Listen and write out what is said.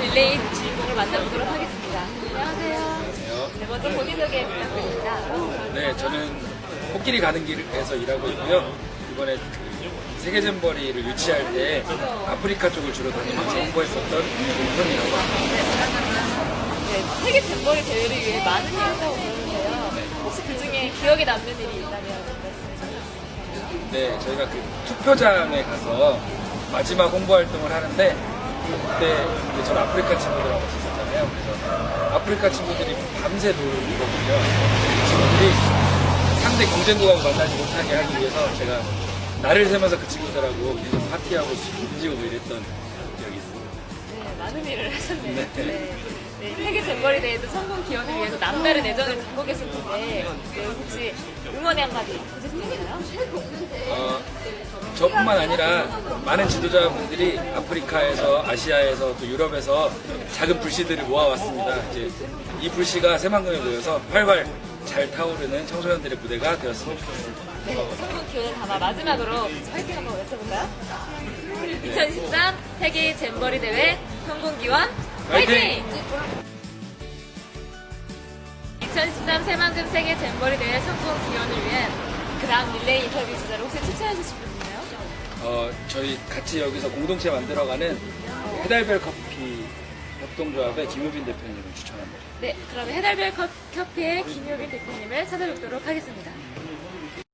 릴레이 주인공을 만나보도록 하겠습니다. 안녕하세요. 안녕하세요. 네, 먼저 본인 소개 부탁드립니다. 네, 저는 코끼리 가는 길에서 일하고 있고요. 이번에 그 세계잼버리를 유치할 때 아프리카 쪽을 주로 다니면서 홍보했었던 현이라고 합니다. 네, 세계 잼버리 대회를 위해 많은 일을 했다고 그러는데요. 혹시 그 중에 기억에 남는 일이 있다면 말씀해 주세요. 네, 저희가 그 투표장에 가서 마지막 홍보 활동을 하는데 그때 이제 저는 아프리카 친구들하고 있었잖아요. 그래서 아프리카 친구들이 밤새 놀거든요. 그 친구들이 상대 경쟁국하고 만나지 못하게 하기 위해서 제가 날을 새면서 그 친구들하고 계속 파티하고 숨지고 이랬던 기억이 있습니다. 네, 많은 일을 하셨네요. 네. 네. 네, 세계 잼버리 대회도 성공 기원을 위해서 남다른 애정을 갖고 계실 텐데 네, 혹시 응원의 한마디 있나요? 어, 저뿐만 아니라 많은 지도자분들이 아프리카에서 아시아에서 또 유럽에서 작은 불씨들을 모아왔습니다. 이제 이 불씨가 새만금에 모여서 활활 잘 타오르는 청소년들의 무대가 되었으면 좋겠습니다. 네, 성공 기원을 담아 마지막으로 화이팅 한번 외쳐볼까요? 2013 세계 잼버리 대회 성공 기원 화이팅! 화이팅! 2013 새만금 세계 잼버리 대회 성공 기원을 위한 그 다음 릴레이 인터뷰 주자를 혹시 추천해 주실 분? 어, 저희 같이 여기서 공동체 만들어가는 해달별 커피 협동조합의 김우빈 대표님을 추천합니다. 네, 그럼 해달별 커- 커피의 김효빈 대표님을 찾아뵙도록 하겠습니다.